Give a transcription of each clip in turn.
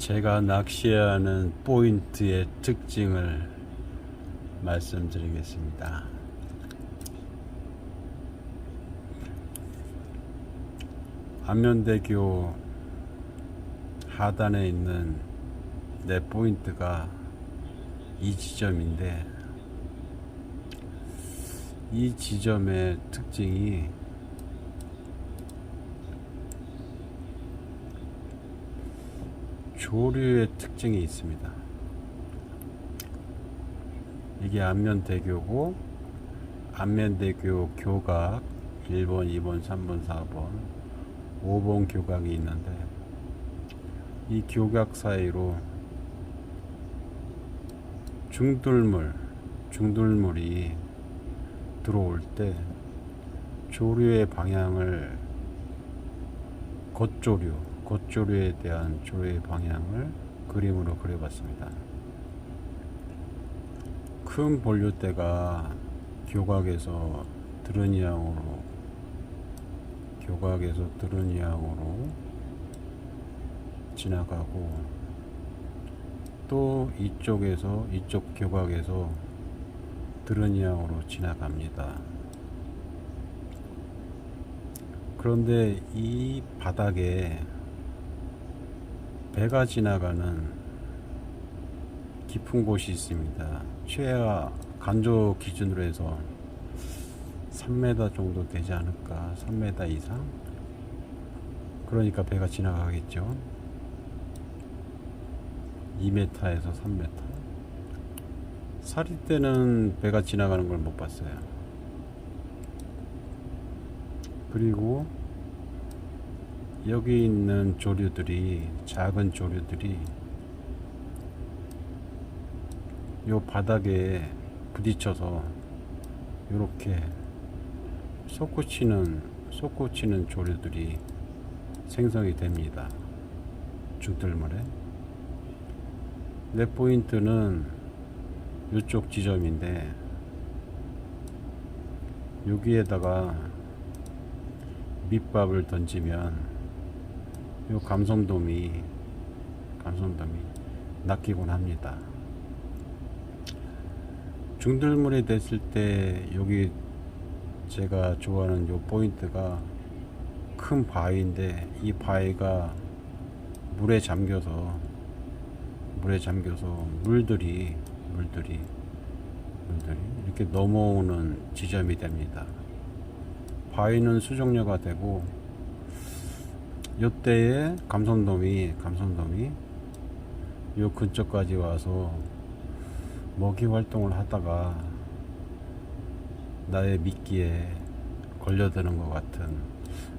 제가 낚시하는 포인트의 특징을 말씀드리겠습니다. 안면대교 하단에 있는 내 포인트가 이 지점인데 이 지점의 특징이 조류의 특징이 있습니다. 이게 안면대교고 안면대교 교각 1번, 2번, 3번, 4번, 5번 교각이 있는데 이 교각 사이로 중들물, 중들물이 들어올 때 조류의 방향을 겉조류, 겉조류에 대한 조류의 방향을 그림으로 그려봤습니다. 큰 본류대가 교각에서 드르니앙으로 교각에서 드르니앙으로 지나가고 또 이쪽에서 이쪽 교각에서 드르니앙으로 지나갑니다. 그런데 이 바닥에 배가 지나가는 깊은 곳이 있습니다. 최하 간조 기준으로 해서 3m 정도 되지 않을까? 3m 이상? 그러니까 배가 지나가겠죠. 2m에서 3m. 사리 때는 배가 지나가는 걸 못 봤어요. 그리고 여기 있는 조류들이 작은 조류들이 요 바닥에 부딪혀서 이렇게 솟구치는 솟구치는 조류들이 생성이 됩니다. 죽들물에 내 포인트는 이쪽 지점인데 여기에다가 밑밥을 던지면 요 감성돔이 감성돔이 낚이곤 합니다. 중들물이 됐을 때 여기 제가 좋아하는 요 포인트가 큰 바위인데 이 바위가 물에 잠겨서 물에 잠겨서 물들이 물들이 물들이 이렇게 넘어오는 지점이 됩니다. 바위는 수정료가 되고 요때에 감성돔이 감성돔이 요 근처까지 와서 먹이 활동을 하다가 나의 미끼에 걸려드는 것 같은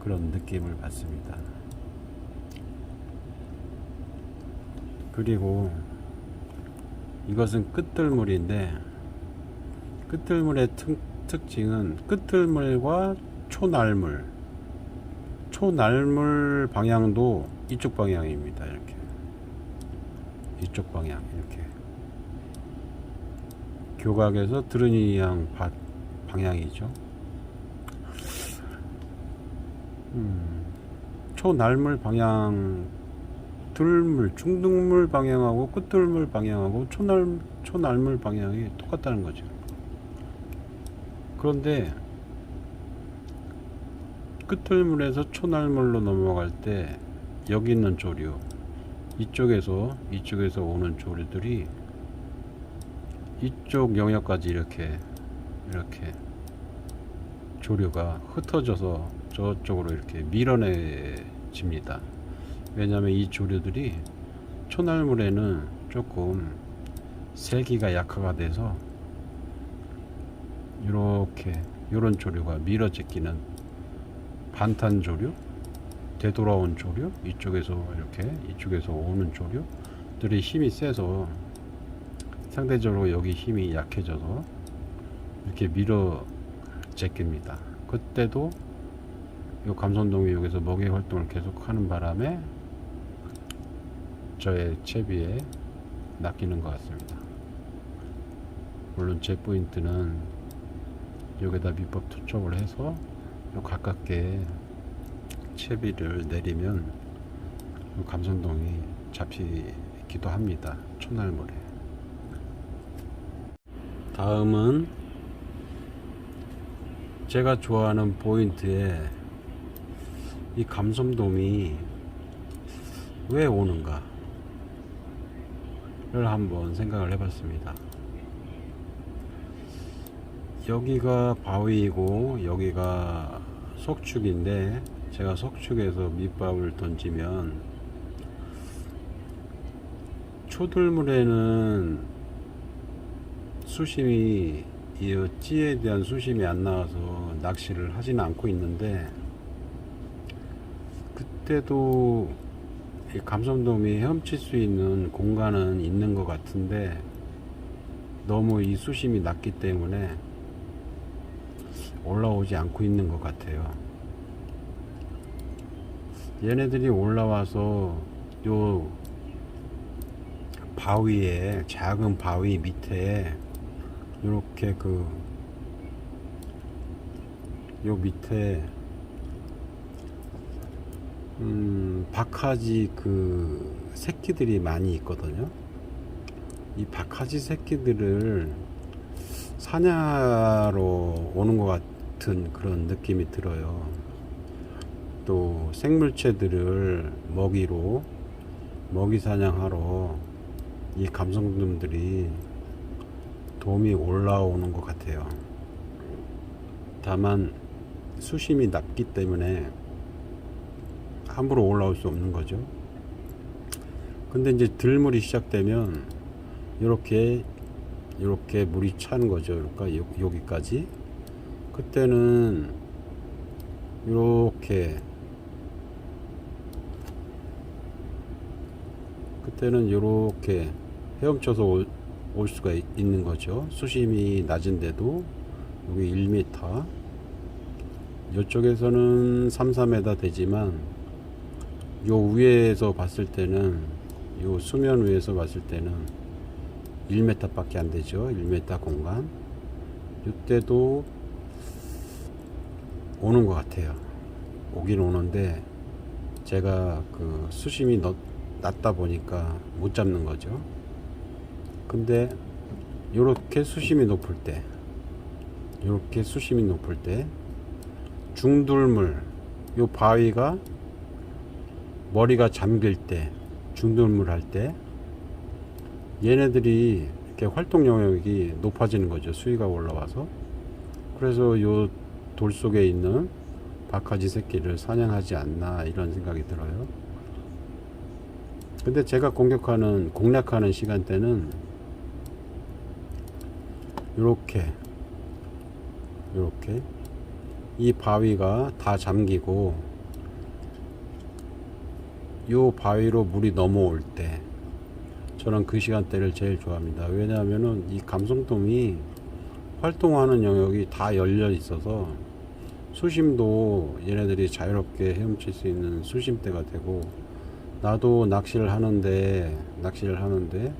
그런 느낌을 받습니다. 그리고 이것은 끝들물인데 끝들물의 특, 특징은 끝들물과 초날물 초날물 방향도 이쪽 방향입니다. 이렇게 이쪽 방향 이렇게 교각에서 드르니양 방향이죠. 음, 초날물 방향 들물 중등물 방향하고 끝들물 방향하고 초날 초날물 방향이 똑같다는 거죠. 그런데 끝들물에서 초날물로 넘어갈 때 여기 있는 조류 이쪽에서 이쪽에서 오는 조류들이 이쪽 영역까지 이렇게 이렇게 조류가 흩어져서 저쪽으로 이렇게 밀어내집니다. 왜냐하면 이 조류들이 초날물에는 조금 세기가 약화가 돼서 이렇게 이런 조류가 밀어제끼는 반탄 조류, 되돌아온 조류, 이쪽에서 이렇게 이쪽에서 오는 조류들이 힘이 세서 상대적으로 여기 힘이 약해져서 이렇게 밀어 제낍니다. 그때도 이 감선동이 여기서 먹이 활동을 계속 하는 바람에 저의 채비에 낚이는 것 같습니다. 물론 제 포인트는 여기다 밑밥 투척을 해서 요 가깝게 채비를 내리면 요 감선동이 잡히기도 합니다. 초날물에. 다음은 제가 좋아하는 포인트에 이 감성돔이 왜 오는가를 한번 생각을 해봤습니다. 여기가 바위이고 여기가 속축인데 제가 속축에서 밑밥을 던지면 초들물에는 수심이 이 찌에 대한 수심이 안 나와서 낚시를 하지는 않고 있는데 그때도 이 감성돔이 헤엄칠 수 있는 공간은 있는 것 같은데 너무 이 수심이 낮기 때문에 올라오지 않고 있는 것 같아요. 얘네들이 올라와서 요 바위에 작은 바위 밑에 이렇게 그 요 밑에 음 박하지 그 새끼들이 많이 있거든요. 이 박하지 새끼들을 사냥하러 오는 것 같 은 그런 느낌이 들어요. 또 생물체들을 먹이로 먹이 사냥하러 이 감성돔들이 돔이 올라오는 것 같아요. 다만 수심이 낮기 때문에 함부로 올라올 수 없는 거죠. 근데 이제 들물이 시작되면 이렇게 이렇게 물이 차는 거죠. 그러니까 요- 여기까지. 그때는 이렇게 그때는 이렇게 헤엄쳐서 올, 올 수가 있- 있는 거죠. 수심이 낮은데도 여기 1m 이쪽에서는 3, 4m 되지만 요 위에서 봤을 때는 요 수면 위에서 봤을 때는 1m 밖에 안 되죠. 1m 공간. 이때도 오는 것 같아요. 오긴 오는데 제가 그 수심이 넣- 낮다 보니까 못 잡는 거죠. 근데 이렇게 수심이 높을 때, 이렇게 수심이 높을 때 중둘물, 요 바위가 머리가 잠길 때, 중둘물 할 때 얘네들이 이렇게 활동 영역이 높아지는 거죠. 수위가 올라와서. 그래서 요 돌 속에 있는 박하지 새끼를 사냥하지 않나 이런 생각이 들어요. 근데 제가 공격하는 공략하는 시간대는 이렇게 이렇게 이 바위가 다 잠기고 요 바위로 물이 넘어올 때 저는 그 시간대를 제일 좋아합니다. 왜냐하면은 이 감성돔이 활동하는 영역이 다 열려 있어서 수심도 얘네들이 자유롭게 헤엄칠 수 있는 수심대가 되고 나도 낚시를 하는데 낚시를 하는데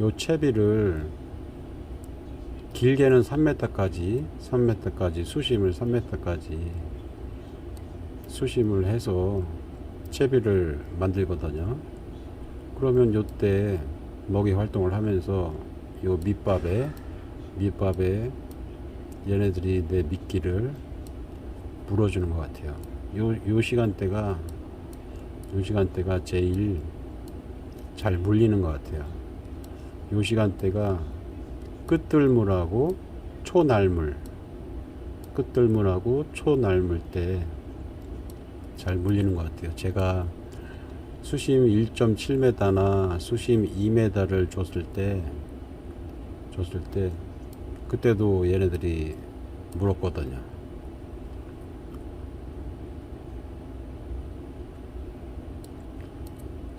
요 채비를 길게는 3m까지 3m까지 수심을 3m까지 수심을 해서 채비를 만들거든요. 그러면 요때 먹이 활동을 하면서 요 밑밥에 밑밥에 얘네들이 내 미끼를 물어주는 것 같아요. 요, 요 시간대가 요 시간대가 제일 잘 물리는 것 같아요. 요 시간대가 끝들물하고 초날물 끝들물하고 초날물 때 잘 물리는 것 같아요. 제가 수심 1.7m나 수심 2m를 줬을 때 줬을 때 그때도 얘네들이 물었거든요.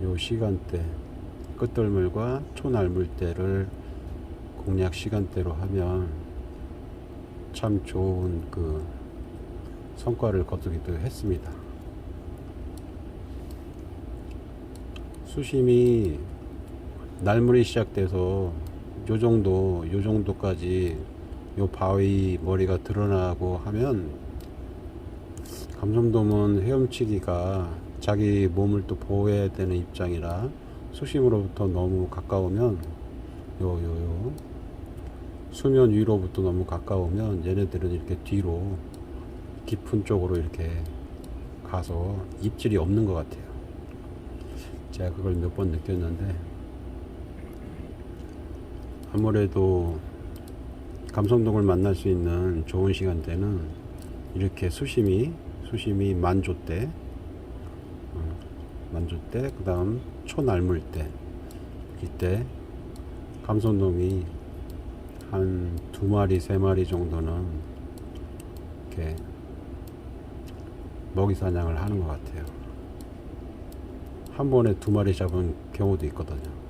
요 시간대 끝돌물과 초날물대를 공략 시간대로 하면 참 좋은 그 성과를 거두기도 했습니다. 수심이 날물이 시작돼서 요 정도 요 정도까지 요 바위 머리가 드러나고 하면 감성돔은 헤엄치기가 자기 몸을 또 보호해야 되는 입장이라 수심으로부터 너무 가까우면 요요 요 수면 위로부터 너무 가까우면 얘네들은 이렇게 뒤로 깊은 쪽으로 이렇게 가서 입질이 없는 것 같아요. 제가 그걸 몇 번 느꼈는데 아무래도 감성동을 만날 수 있는 좋은 시간대는 이렇게 수심이 수심이 만조 때 어, 만조 때 그 다음 초 날물 때 이때 감성돔이 한 두 마리 세 마리 정도는 이렇게 먹이 사냥을 하는 것 같아요. 한 번에 두 마리 잡은 경우도 있거든요.